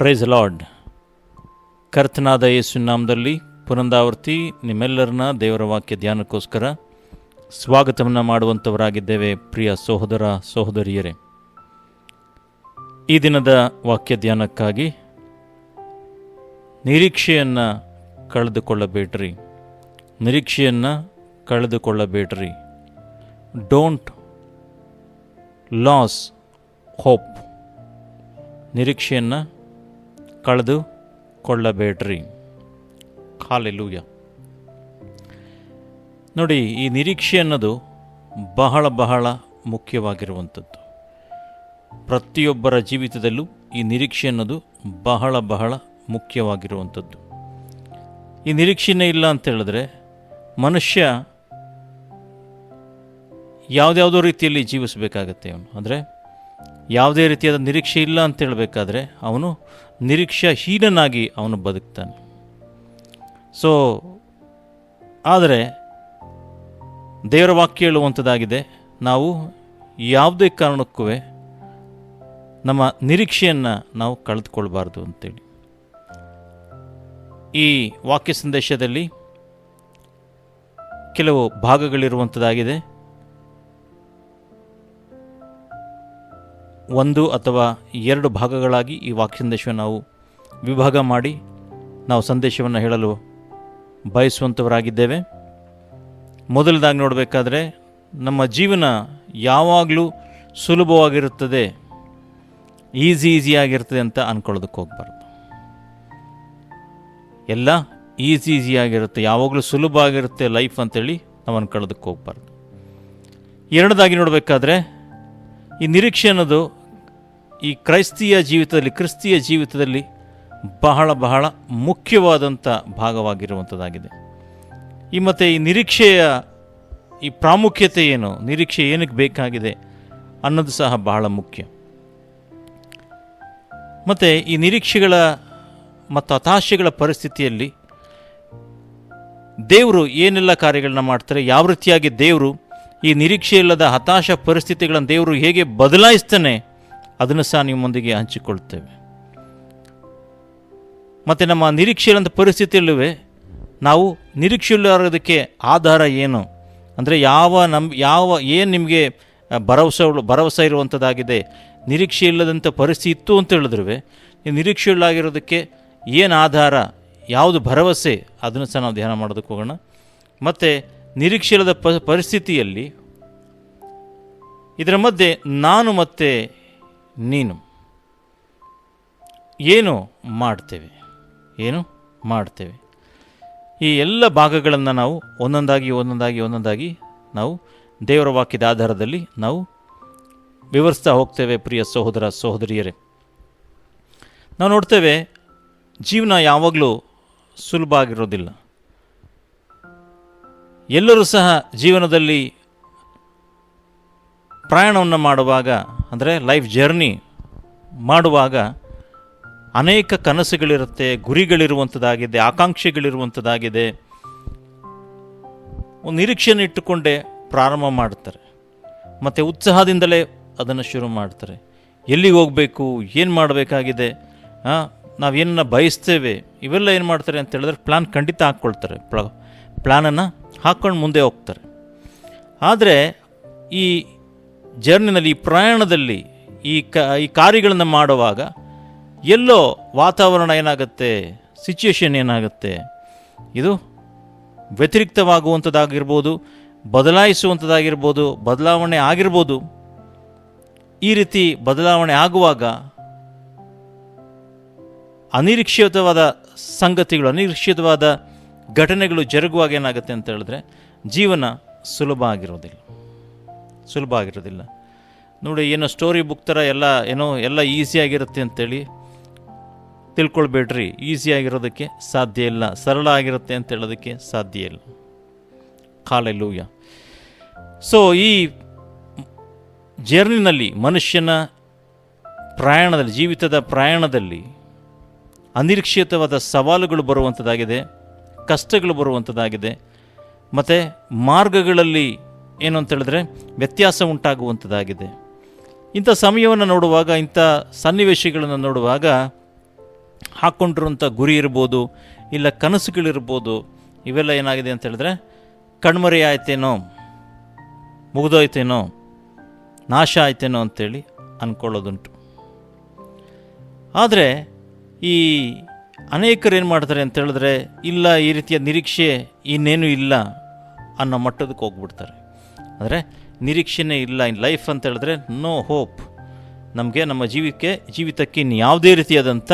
Price lord ಕರ್ತನಾದ ಯೇಸು ನಾಮದಲ್ಲಿ ಪುನಂದಾವರ್ತಿ ನಿಮ್ಮೆಲ್ಲರನ್ನ ದೇವರ ವಾಕ್ಯ ಧ್ಯಾನಕ್ಕೋಸ್ಕರ ಸ್ವಾಗತವನ್ನು ಮಾಡುವಂಥವರಾಗಿದ್ದೇವೆ ಪ್ರಿಯ ಸಹೋದರ ಸಹೋದರಿಯರೇ. ಈ ದಿನದ ವಾಕ್ಯ ಧ್ಯಾನಕ್ಕಾಗಿ ನಿರೀಕ್ಷೆಯನ್ನು ಕಳೆದುಕೊಳ್ಳಬೇಡ್ರಿ. ನಿರೀಕ್ಷೆಯನ್ನು ಕಳೆದುಕೊಳ್ಳಬೇಡ್ರಿ. ಡೋಂಟ್ ಲಾಸ್ ಹೋಪ್ ನಿರೀಕ್ಷೆಯನ್ನು ಕಳೆದುಕೊಳ್ಳಬೇಡ್ರಿ. ಹಾಲೆಲೂಯ. ನೋಡಿ, ಈ ನಿರೀಕ್ಷೆ ಅನ್ನೋದು ಬಹಳ ಬಹಳ ಮುಖ್ಯವಾಗಿರುವಂಥದ್ದು. ಪ್ರತಿಯೊಬ್ಬರ ಜೀವಿತದಲ್ಲೂ ಈ ನಿರೀಕ್ಷೆ ಅನ್ನೋದು ಬಹಳ ಬಹಳ ಮುಖ್ಯವಾಗಿರುವಂಥದ್ದು. ಈ ನಿರೀಕ್ಷೆನೇ ಇಲ್ಲ ಅಂತ ಹೇಳಿದ್ರೆ, ಮನುಷ್ಯ ಯಾವುದ್ಯಾವುದೋ ರೀತಿಯಲ್ಲಿ ಜೀವಿಸಬೇಕಾಗತ್ತೆ ಅವನು. ಅಂದರೆ ಯಾವುದೇ ರೀತಿಯಾದ ನಿರೀಕ್ಷೆ ಇಲ್ಲ ಅಂತ ಹೇಳಬೇಕಾದ್ರೆ ಅವನು ನಿರೀಕ್ಷಾಹೀನನಾಗಿ ಅವನು ಬದುಕ್ತಾನೆ. ಸೊ ಆದರೆ ದೇವರ ವಾಕ್ಯ ಹೇಳುವಂಥದ್ದಾಗಿದೆ, ನಾವು ಯಾವುದೇ ಕಾರಣಕ್ಕೂ ನಮ್ಮ ನಿರೀಕ್ಷೆಯನ್ನು ನಾವು ಕಳೆದುಕೊಳ್ಬಾರ್ದು ಅಂತೇಳಿ. ಈ ವಾಕ್ಯ ಸಂದೇಶದಲ್ಲಿ ಕೆಲವು ಭಾಗಗಳಿರುವಂಥದ್ದಾಗಿದೆ. ಒಂದು ಅಥವಾ ಎರಡು ಭಾಗಗಳಾಗಿ ಈ ವಾಕ್ಯ ಸಂದೇಶವನ್ನು ನಾವು ವಿಭಾಗ ಮಾಡಿ ನಾವು ಸಂದೇಶವನ್ನು ಹೇಳಲು ಬಯಸುವಂಥವರಾಗಿದ್ದೇವೆ ಮೊದಲದಾಗಿ ನೋಡಬೇಕಾದ್ರೆ ನಮ್ಮ ಜೀವನ ಯಾವಾಗಲೂ ಸುಲಭವಾಗಿರುತ್ತದೆ, ಈಸಿ ಈಸಿಯಾಗಿರ್ತದೆ ಅಂತ ಅಂದ್ಕೊಳ್ಳೋದಕ್ಕೆ ಹೋಗ್ಬಾರ್ದು. ಎಲ್ಲ ಈಸಿ ಈಸಿಯಾಗಿರುತ್ತೆ ಯಾವಾಗಲೂ ಸುಲಭ ಆಗಿರುತ್ತೆ ಲೈಫ್ ಅಂತೇಳಿ ನಾವು ಅಂದ್ಕೊಳ್ಳೋದಕ್ಕೆ ಹೋಗ್ಬಾರ್ದು. ಎರಡದಾಗಿ ನೋಡಬೇಕಾದ್ರೆ ಈ ನಿರೀಕ್ಷೆ ಅನ್ನೋದು ಈ ಕ್ರೈಸ್ತಿಯ ಜೀವಿತದಲ್ಲಿ, ಕ್ರಿಸ್ತಿಯ ಜೀವಿತದಲ್ಲಿ ಬಹಳ ಬಹಳ ಮುಖ್ಯವಾದಂಥ ಭಾಗವಾಗಿರುವಂಥದ್ದಾಗಿದೆ. ಈ ಮತ್ತು ಈ ನಿರೀಕ್ಷೆಯ ಈ ಪ್ರಾಮುಖ್ಯತೆ ಏನು, ನಿರೀಕ್ಷೆ ಏನಕ್ಕೆ ಬೇಕಾಗಿದೆ ಅನ್ನೋದು ಸಹ ಬಹಳ ಮುಖ್ಯ. ಮತ್ತು ಈ ನಿರೀಕ್ಷೆಗಳ ಮತ್ತು ಹತಾಶೆಗಳ ಪರಿಸ್ಥಿತಿಯಲ್ಲಿ ದೇವರು ಏನೆಲ್ಲ ಕಾರ್ಯಗಳನ್ನ ಮಾಡ್ತಾರೆ, ಯಾವ ರೀತಿಯಾಗಿ ದೇವರು ಈ ನಿರೀಕ್ಷೆ ಇಲ್ಲದ ಹತಾಶ ಪರಿಸ್ಥಿತಿಗಳನ್ನು ದೇವರು ಹೇಗೆ ಬದಲಾಯಿಸ್ತಾನೆ ಅದನ್ನು ಸಹ ನಿಮ್ಮೊಂದಿಗೆ ಹಂಚಿಕೊಳ್ತೇವೆ. ಮತ್ತು ನಮ್ಮ ನಿರೀಕ್ಷೆಯಿಲ್ಲಂಥ ಪರಿಸ್ಥಿತಿಯಲ್ಲೂ ನಾವು ನಿರೀಕ್ಷೆಯಿಲ್ಲದಕ್ಕೆ ಆಧಾರ ಏನು? ಅಂದರೆ ಯಾವ ನಮ್, ಯಾವ, ಏನು ನಿಮಗೆ ಭರವಸೆ ಭರವಸೆ ಇರುವಂಥದ್ದಾಗಿದೆ ನಿರೀಕ್ಷೆ ಇಲ್ಲದಂಥ ಪರಿಸ್ಥಿತಿ ಇತ್ತು ಅಂತ ಹೇಳಿದ್ರು ಈ ನಿರೀಕ್ಷೆಯುಳ್ಳಾಗಿರೋದಕ್ಕೆ ಏನು ಆಧಾರ, ಯಾವುದು ಭರವಸೆ, ಅದನ್ನು ಸಹ ನಾವು ಧ್ಯಾನ ಮಾಡೋದಕ್ಕೆ ಹೋಗೋಣ. ಮತ್ತು ನಿರೀಕ್ಷೆ ಇಲ್ಲದ ಪರಿಸ್ಥಿತಿಯಲ್ಲಿ ಇದರ ಮಧ್ಯೆ ನಾನು ಮತ್ತು ನೀನು. ಏನು ಮಾಡ್ತೇವೆ? ಏನು ಮಾಡ್ತೇವೆ? ಈ ಎಲ್ಲ ಭಾಗಗಳನ್ನು ನಾವು ಒಂದೊಂದಾಗಿ ಒಂದೊಂದಾಗಿ ಒಂದೊಂದಾಗಿ ನಾವು ದೇವರ ವಾಕ್ಯದ ಆಧಾರದಲ್ಲಿ ನಾವು ವಿವರಿಸ್ತಾ ಹೋಗ್ತೇವೆ ಪ್ರಿಯ ಸಹೋದರ, ಸಹೋದರಿಯರೇ. ನಾವು ನೋಡ್ತೇವೆ, ಜೀವನ ಯಾವಾಗಲೂ ಸುಲಭ ಆಗಿರೋದಿಲ್ಲ. ಎಲ್ಲರೂ ಸಹ ಜೀವನದಲ್ಲಿ ಪ್ರಯಾಣವನ್ನು ಮಾಡುವಾಗ ಅಂದರೆ ಲೈಫ್ ಜರ್ನಿ ಮಾಡುವಾಗ ಅನೇಕ ಕನಸುಗಳಿರುತ್ತೆ, ಗುರಿಗಳಿರುವಂಥದ್ದಾಗಿದೆ, ಆಕಾಂಕ್ಷೆಗಳಿರುವಂಥದ್ದಾಗಿದೆ. ಒಂದು ನಿರೀಕ್ಷೆಯನ್ನು ಇಟ್ಟುಕೊಂಡೇ ಪ್ರಾರಂಭ ಮಾಡ್ತಾರೆ. ಮತ್ತು ಉತ್ಸಾಹದಿಂದಲೇ ಅದನ್ನು ಶುರು ಮಾಡ್ತಾರೆ. ಎಲ್ಲಿಗೆ ಹೋಗಬೇಕು, ಏನು ಮಾಡಬೇಕಾಗಿದೆ ನಾವೇನನ್ನ ಬಯಸ್ತೇವೆ, ಇವೆಲ್ಲ ಏನು ಮಾಡ್ತಾರೆ ಅಂತ ಹೇಳಿದ್ರೆ ಪ್ಲ್ಯಾನ್ ಖಂಡಿತ ಹಾಕ್ಕೊಳ್ತಾರೆ. ಪ್ಲ ಪ್ಲ್ಯಾನನ್ನು ಹಾಕ್ಕೊಂಡು ಮುಂದೆ ಹೋಗ್ತಾರೆ. ಆದರೆ ಈ ಜರ್ನಿನಲ್ಲಿ, ಪ್ರಯಾಣದಲ್ಲಿ ಈ ಕ, ಈ ಕಾರ್ಯಗಳನ್ನು ಮಾಡುವಾಗ ಎಲ್ಲೋ ವಾತಾವರಣ ಏನಾಗುತ್ತೆ ಸಿಚುಯೇಷನ್ ಏನಾಗುತ್ತೆ, ಇದು ವ್ಯತಿರಿಕ್ತವಾಗುವಂಥದ್ದಾಗಿರ್ಬೋದು, ಬದಲಾಯಿಸುವಂಥದ್ದಾಗಿರ್ಬೋದು, ಬದಲಾವಣೆ ಆಗಿರ್ಬೋದು, ಈ ರೀತಿ ಬದಲಾವಣೆ ಆಗುವಾಗ ಅನಿರೀಕ್ಷಿತವಾದ ಸಂಗತಿಗಳು, ಅನಿರೀಕ್ಷಿತವಾದ ಘಟನೆಗಳು ಜರುಗುವಾಗ ಏನಾಗುತ್ತೆ ಅಂತ ಹೇಳಿದ್ರೆ, ಜೀವನ ಸುಲಭ ಆಗಿರೋದಿಲ್ಲ. ಸುಲಭ ಆಗಿರೋದಿಲ್ಲ. ನೋಡಿ, ಏನೋ ಸ್ಟೋರಿ ಬುಕ್ ಥರ ಎಲ್ಲ ಏನೋ, ಎಲ್ಲ ಈಸಿಯಾಗಿರುತ್ತೆ ಅಂತೇಳಿ ತಿಳ್ಕೊಳ್ಬೇಡ್ರಿ. ಈಸಿಯಾಗಿರೋದಕ್ಕೆ ಸಾಧ್ಯ ಇಲ್ಲ. ಸರಳ ಆಗಿರುತ್ತೆ ಅಂತ ಹೇಳೋದಕ್ಕೆ ಸಾಧ್ಯ ಇಲ್ಲ. ಕಾಲೆಲ್ಲೂಯ ಸೊ ಈ ಜರ್ನಿನಲ್ಲಿ ಮನುಷ್ಯನ ಪ್ರಯಾಣದಲ್ಲಿ, ಜೀವಿತದ ಪ್ರಯಾಣದಲ್ಲಿ ಅನಿರೀಕ್ಷಿತವಾದ ಸವಾಲುಗಳು ಬರುವಂಥದ್ದಾಗಿದೆ ಕಷ್ಟಗಳು ಬರುವಂಥದ್ದಾಗಿದೆ ಮತ್ತು ಮಾರ್ಗಗಳಲ್ಲಿ ಏನು ಅಂತ ಹೇಳಿದ್ರೆ ವ್ಯತ್ಯಾಸ ಉಂಟಾಗುವಂಥದ್ದಾಗಿದೆ. ಇಂಥ ಸಮಯವನ್ನು ನೋಡುವಾಗ, ಇಂಥ ಸನ್ನಿವೇಶಗಳನ್ನು ನೋಡುವಾಗ ಹಾಕ್ಕೊಂಡಿರುವಂಥ ಗುರಿ ಇರ್ಬೋದು, ಇಲ್ಲ ಕನಸುಗಳಿರ್ಬೋದು, ಇವೆಲ್ಲ ಏನಾಗಿದೆ ಅಂತ ಹೇಳಿದ್ರೆ, ಕಣ್ಮರೆ ಆಯ್ತೇನೋ, ಮುಗಿದೋಯ್ತೇನೋ, ನಾಶ ಆಯ್ತೇನೋ ಅಂಥೇಳಿ ಅಂದ್ಕೊಳ್ಳೋದುಂಟು ಆದರೆ ಈ ಅನೇಕರು ಏನು ಮಾಡ್ತಾರೆ ಅಂತ ಹೇಳಿದ್ರೆ, ಇಲ್ಲ ಈ ರೀತಿಯ ನಿರೀಕ್ಷೆ ಇನ್ನೇನು ಇಲ್ಲ ಅನ್ನೋ ಮಟ್ಟದಕ್ಕೆ ಹೋಗ್ಬಿಡ್ತಾರೆ. ಅಂದರೆ ನಿರೀಕ್ಷೆನೇ ಇಲ್ಲ ಇನ್ ಲೈಫ್ ಅಂತ ಹೇಳಿದ್ರೆ ನೋ ಹೋಪ್. ನಮಗೆ ನಮ್ಮ ಜೀವಕ್ಕೆ ಜೀವಿತಕ್ಕೆ ಇನ್ನು ಯಾವುದೇ ರೀತಿಯಾದಂಥ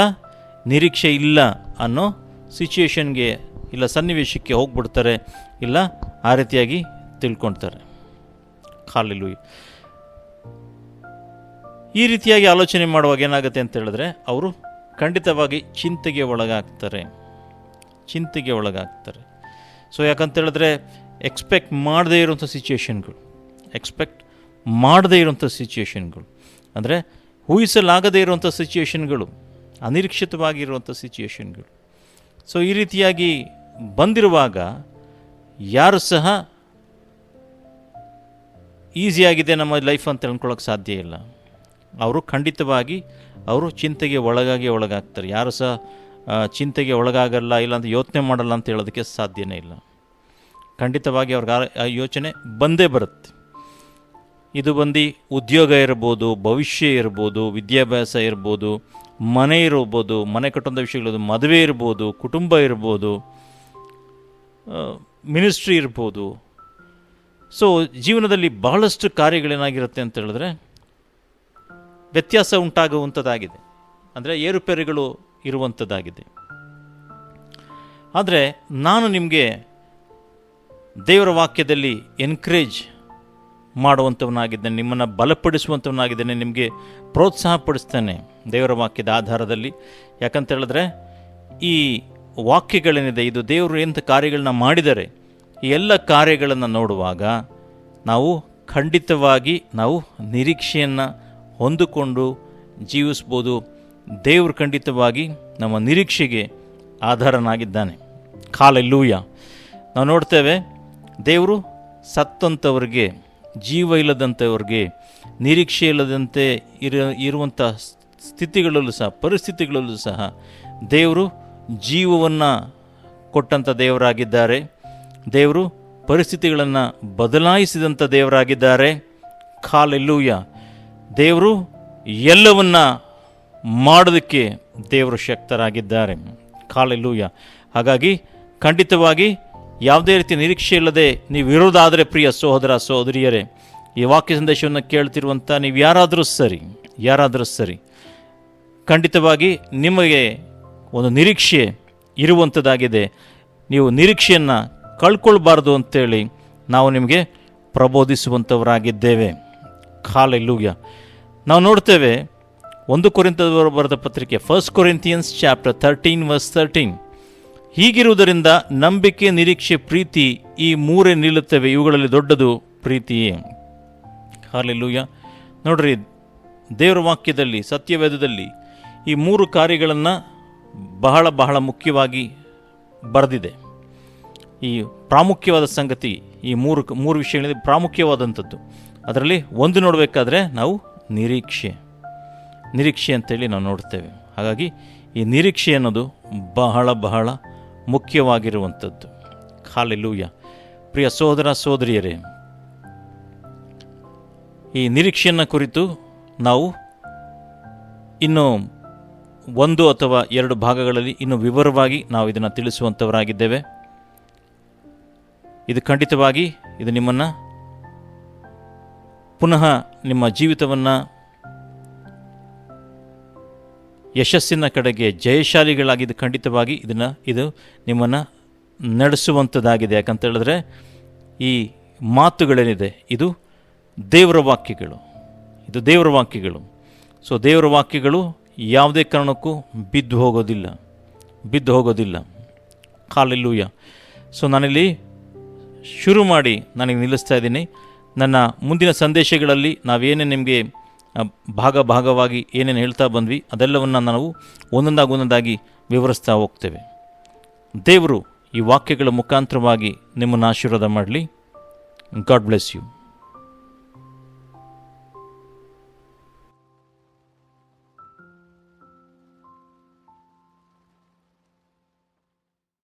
ನಿರೀಕ್ಷೆ ಇಲ್ಲ ಅನ್ನೋ ಸಿಚುಯೇಷನ್ಗೆ ಇಲ್ಲ ಸನ್ನಿವೇಶಕ್ಕೆ ಹೋಗ್ಬಿಡ್ತಾರೆ ಇಲ್ಲ ಆ ರೀತಿಯಾಗಿ ತಿಳ್ಕೊಳ್ತಾರೆ. ಖಾಲಿಲು ಈ ರೀತಿಯಾಗಿ ಆಲೋಚನೆ ಮಾಡುವಾಗ ಏನಾಗುತ್ತೆ ಅಂತ ಹೇಳಿದ್ರೆ ಅವರು ಖಂಡಿತವಾಗಿ ಚಿಂತೆಗೆ ಒಳಗಾಗ್ತಾರೆ. ಚಿಂತೆಗೆ ಒಳಗಾಗ್ತಾರೆ. ಸೊ ಯಾಕಂತ ಹೇಳಿದ್ರೆ ಎಕ್ಸ್ಪೆಕ್ಟ್ ಮಾಡದೇ ಇರುವಂಥ ಸಿಚುಯೇಷನ್ಗಳು ಎಕ್ಸ್ಪೆಕ್ಟ್ ಮಾಡದೇ ಇರುವಂಥ ಸಿಚುಯೇಷನ್ಗಳು ಅಂದರೆ ಊಹಿಸಲಾಗದೇ ಇರುವಂಥ ಸಿಚುಯೇಷನ್ಗಳು ಅನಿರೀಕ್ಷಿತವಾಗಿರುವಂಥ ಸಿಚುಯೇಷನ್ಗಳು ಸೊ ಈ ರೀತಿಯಾಗಿ ಬಂದಿರುವಾಗ ಯಾರು ಸಹ ಈಸಿಯಾಗಿದೆ ನಮ್ಮ ಲೈಫ್ ಅಂತ ಅಂದ್ಕೊಳ್ಳೋಕೆ ಸಾಧ್ಯ ಇಲ್ಲ. ಅವರು ಖಂಡಿತವಾಗಿ ಅವರು ಚಿಂತೆಗೆ ಒಳಗಾಗಿ ಒಳಗಾಗ್ತಾರೆ. ಯಾರು ಸಹ ಚಿಂತೆಗೆ ಒಳಗಾಗಲ್ಲ ಇಲ್ಲ ಅಂತ ಯೋಚನೆ ಮಾಡಲ್ಲ ಅಂತ ಹೇಳೋದಕ್ಕೆ ಸಾಧ್ಯನೇ ಇಲ್ಲ. ಖಂಡಿತವಾಗಿ ಅವ್ರಿಗೆ ಆ- ಯೋಚನೆ ಬಂದೇ ಬರುತ್ತೆ. ಇದು ಬಂದು ಉದ್ಯೋಗ ಇರ್ಬೋದು, ಭವಿಷ್ಯ ಇರ್ಬೋದು, ವಿದ್ಯಾಭ್ಯಾಸ ಇರ್ಬೋದು, ಮನೆ ಇರ್ಬೋದು, ಮನೆ ಕಟ್ಟುವಂಥ ವಿಷಯಗಳು ಮದುವೆ ಇರ್ಬೋದು, ಕುಟುಂಬ ಇರ್ಬೋದು ಮಿನಿಸ್ಟ್ರಿ ಇರ್ಬೋದು. ಸೊ ಜೀವನದಲ್ಲಿ ಬಹಳಷ್ಟು ಕಾರ್ಯಗಳೇನಾಗಿರುತ್ತೆ ಅಂತ ಹೇಳಿದ್ರೆ, ವ್ಯತ್ಯಾಸ ಉಂಟಾಗುವಂಥದ್ದಾಗಿದೆ. ಅಂದರೆ ಏರುಪೇರುಗಳು ಇರುವಂಥದ್ದಾಗಿದೆ. ಆದರೆ ನಾನು ನಿಮಗೆ ದೇವರ ವಾಕ್ಯದಲ್ಲಿ ಎನ್ಕರೇಜ್ ಮಾಡುವಂಥವನಾಗಿದ್ದೇನೆ ನಿಮ್ಮನ್ನು ಬಲಪಡಿಸುವಂಥವನಾಗಿದ್ದೇನೆ ನಿಮಗೆ ಪ್ರೋತ್ಸಾಹಪಡಿಸ್ತೇನೆ ದೇವರ ವಾಕ್ಯದ ಆಧಾರದಲ್ಲಿ. ಯಾಕಂತ ಹೇಳಿದ್ರೆ, ಈ ವಾಕ್ಯಗಳೇನಿದೆ, ಇದು ದೇವರು ಎಂಥ ಕಾರ್ಯಗಳನ್ನ ಮಾಡಿದರೆ, ಈ ಎಲ್ಲ ಕಾರ್ಯಗಳನ್ನು ನೋಡುವಾಗ ನಾವು ಖಂಡಿತವಾಗಿ ನಾವು ನಿರೀಕ್ಷೆಯನ್ನು ಹೊಂದಿಕೊಂಡು ಜೀವಿಸ್ಬೋದು ದೇವರು ಖಂಡಿತವಾಗಿ ನಮ್ಮ ನಿರೀಕ್ಷೆಗೆ ಆಧಾರನಾಗಿದ್ದಾನೆ. ಕಾಲೆಲ್ಲೂಯ ನಾವು ನೋಡ್ತೇವೆ ದೇವರು ಸತ್ತಂಥವ್ರಿಗೆ ಜೀವ ಇಲ್ಲದಂಥವ್ರಿಗೆ ನಿರೀಕ್ಷೆ ಇಲ್ಲದಂತೆ ಇರ ಇರುವಂಥ ಸ್ಥಿತಿಗಳಲ್ಲೂ ಸಹ, ಪರಿಸ್ಥಿತಿಗಳಲ್ಲೂ ಸಹ ದೇವರು ಜೀವವನ್ನು ಕೊಟ್ಟಂಥ ದೇವರಾಗಿದ್ದಾರೆ. ದೇವರು ಪರಿಸ್ಥಿತಿಗಳನ್ನು ಬದಲಾಯಿಸಿದಂಥ ದೇವರಾಗಿದ್ದಾರೆ. ಕಾಲೆಲ್ಲೂಯ ದೇವರು ಎಲ್ಲವನ್ನ ಮಾಡೋದಕ್ಕೆ ದೇವರು ಶಕ್ತರಾಗಿದ್ದಾರೆ. ಕಾಲೆಲ್ಲೂಯ ಹಾಗಾಗಿ ಖಂಡಿತವಾಗಿ ಯಾವುದೇ ರೀತಿ ನಿರೀಕ್ಷೆ ಇಲ್ಲದೆ ನೀವು ಇರೋದಾದರೆ ಪ್ರಿಯ ಸಹೋದರ, ಸಹೋದರಿಯರೇ, ಈ ವಾಕ್ಯ ಸಂದೇಶವನ್ನು ಕೇಳ್ತಿರುವಂಥ ನೀವು ಯಾರಾದರೂ ಸರಿ ಯಾರಾದರೂ ಸರಿ, ಖಂಡಿತವಾಗಿ ನಿಮಗೆ ಒಂದು ನಿರೀಕ್ಷೆ ಇರುವಂಥದ್ದಾಗಿದೆ. ನೀವು ನಿರೀಕ್ಷೆಯನ್ನು ಕಳ್ಕೊಳ್ಬಾರ್ದು ಅಂತೇಳಿ ನಾವು ನಿಮಗೆ ಪ್ರಬೋಧಿಸುವಂಥವರಾಗಿದ್ದೇವೆ. ಕಾಲೆಲ್ಲೂಗ್ಯ ನಾವು ನೋಡ್ತೇವೆ ಒಂದು ಕೊರಿಂತದವರು ಬರೆದ ಪತ್ರಿಕೆ first Corinthians chapter thirteen verse thirteen ಹೀಗಿರುವುದರಿಂದ ನಂಬಿಕೆ, ನಿರೀಕ್ಷೆ, ಪ್ರೀತಿ ಈ ಮೂರೇ ನಿಲ್ಲುತ್ತವೆ. ಇವುಗಳಲ್ಲಿ ದೊಡ್ಡದು ಪ್ರೀತಿಯೇ. ಹಾಲೆಲ್ಲೂಯ ನೋಡ್ರಿ, ದೇವರ ವಾಕ್ಯದಲ್ಲಿ, ಸತ್ಯವೇದದಲ್ಲಿ ಈ ಮೂರು ಕಾರ್ಯಗಳನ್ನು ಬಹಳ ಬಹಳ ಮುಖ್ಯವಾಗಿ ಬರೆದಿದೆ. ಈ ಪ್ರಾಮುಖ್ಯವಾದ ಸಂಗತಿ, ಈ ಮೂರು ಮೂರು ವಿಷಯಗಳಲ್ಲಿ ಪ್ರಾಮುಖ್ಯವಾದಂಥದ್ದು. ಅದರಲ್ಲಿ ಒಂದು ನೋಡಬೇಕಾದ್ರೆ ನಾವು ನಿರೀಕ್ಷೆ. ನಿರೀಕ್ಷೆ ಅಂತೇಳಿ ನಾವು ನೋಡ್ತೇವೆ. ಹಾಗಾಗಿ ಈ ನಿರೀಕ್ಷೆ ಅನ್ನೋದು ಬಹಳ ಬಹಳ ಮುಖ್ಯವಾಗಿರುವಂಥದ್ದು. ಹಾಲೆಲ್ಲೂಯ ಪ್ರಿಯ ಸೋದರ ಸೋದರಿಯರೇ, ಈ ನಿರೀಕ್ಷೆಯನ್ನು ಕುರಿತು ನಾವು ಇನ್ನು ಒಂದು ಅಥವಾ ಎರಡು ಭಾಗಗಳಲ್ಲಿ ಇನ್ನು ವಿವರವಾಗಿ ನಾವು ಇದನ್ನು ತಿಳಿಸುವಂಥವರಾಗಿದ್ದೇವೆ. ಇದು ಖಂಡಿತವಾಗಿ ಇದು ನಿಮ್ಮನ್ನು ಪುನಃ ನಿಮ್ಮ ಜೀವಿತವನ್ನು ಯಶಸ್ಸಿನ ಕಡೆಗೆ ಜಯಶಾಲಿಗಳಾಗಿದ್ದು ಖಂಡಿತವಾಗಿ ಇದನ್ನು ಇದು ನಿಮ್ಮನ್ನು ನಡೆಸುವಂಥದ್ದಾಗಿದೆ ಯಾಕಂತ ಹೇಳಿದ್ರೆ ಈ ಮಾತುಗಳೇನಿದೆ, ಇದು ದೇವರ ವಾಕ್ಯಗಳು. ಇದು ದೇವರ ವಾಕ್ಯಗಳು. ಸೊ ದೇವರ ವಾಕ್ಯಗಳು ಯಾವುದೇ ಕಾರಣಕ್ಕೂ ಬಿದ್ದು ಹೋಗೋದಿಲ್ಲ. ಬಿದ್ದು ಹೋಗೋದಿಲ್ಲ. ಕಾಲಿಲ್ಲೂಯ ಸೊ ನಾನಿಲ್ಲಿ ಶುರು ಮಾಡಿ ನನಗೆ ನಿಲ್ಲಿಸ್ತಾ ಇದ್ದೀನಿ. ನನ್ನ ಮುಂದಿನ ಸಂದೇಶಗಳಲ್ಲಿ ನಾವೇನೇ ನಿಮಗೆ ಭಾಗ ಭಾಗವಾಗಿ ಏನೇನು ಹೇಳ್ತಾ ಬಂದ್ವಿ, ಅದೆಲ್ಲವನ್ನು ನಾವು ಒಂದೊಂದಾಗಿ ಒಂದೊಂದಾಗಿ ವಿವರಿಸ್ತಾ ಹೋಗ್ತೇವೆ. ದೇವರು ಈ ವಾಕ್ಯಗಳ ಮುಖಾಂತರವಾಗಿ ನಿಮ್ಮನ್ನು ಆಶೀರ್ವಾದ ಮಾಡಲಿ. God bless you